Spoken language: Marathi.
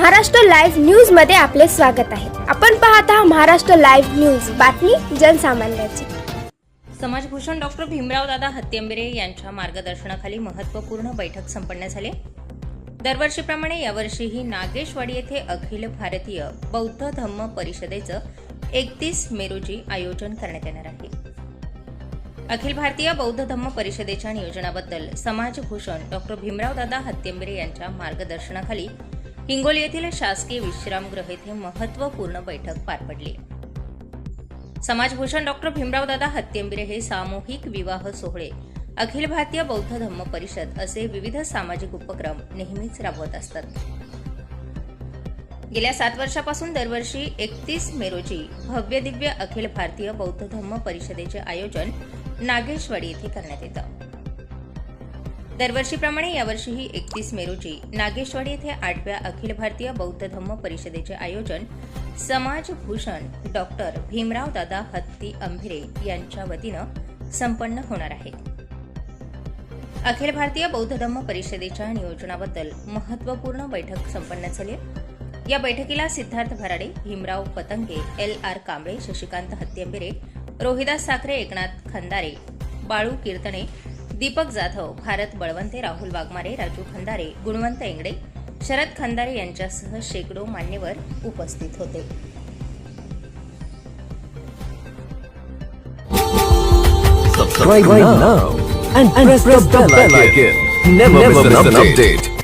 महाराष्ट्र लाईव्ह न्यूजमध्ये आपले स्वागत आहे. आपण पाहत आहात महाराष्ट्र लाईव्ह न्यूज. बातमी जनसामान्याची. समाजभूषण डॉक्टर भीमराव दादा हत्यंबरे यांच्या मार्गदर्शनाखाली महत्त्वपूर्ण बैठक संपन्न झाली. दरवर्षीप्रमाणे यावर्षीही नागेशवाडी येथे अखिल भारतीय बौद्ध धम्म परिषदेचं एकतीस मे रोजी आयोजन करण्यात येणार आहे. अखिल भारतीय बौद्ध धम्म परिषदेच्या नियोजनाबद्दल समाजभूषण डॉक्टर भीमराव दादा हत्यंबरे यांच्या मार्गदर्शनाखाली हिंगोली येथील शासकीय विश्रामगृह येथे महत्त्वपूर्ण बैठक पार पडली. समाजभूषण डॉक्टर भीमरावदादा हत्तेंबिरे हे सामूहिक विवाह सोहळे अखिल भारतीय बौद्ध धम्म परिषद असे विविध सामाजिक उपक्रम नेहमीच राबवत असतात. गेल्या सात वर्षापासून दरवर्षी एकतीस मे रोजी भव्य दिव्य अखिल भारतीय बौद्ध धम्म परिषदेचे आयोजन नागेशवाडी येथे करण्यात येतं. दरवर्षीप्रमाणे यावर्षीही एकतीस मे रोजी नागेशवाडी येथे आठव्या अखिल भारतीय बौद्ध धम्म परिषदेचे आयोजन समाजभूषण डॉक्टर भीमराव दादा हत्ती अंभिरे यांच्या वतीनं संपन्न होणार आहे. अखिल भारतीय बौद्ध धम्म परिषदेच्या नियोजनाबद्दल महत्त्वपूर्ण बैठक संपन्न झाली या बैठकीला सिद्धार्थ भराडे भीमराव पतंगे एल आर कांबळे शशिकांत हत्तींबिरे रोहिदास साखरे एकनाथ खंदारे बाळू कीर्तने दीपक जाधव भारत बळवंते राहुल वाघमारे राजू खंदारे गुणवंत एंगडे शरद खंदारे यांच्यासह शेकडो मान्यवर उपस्थित होते Subscribe now and, press, the bell icon. Never, miss an update.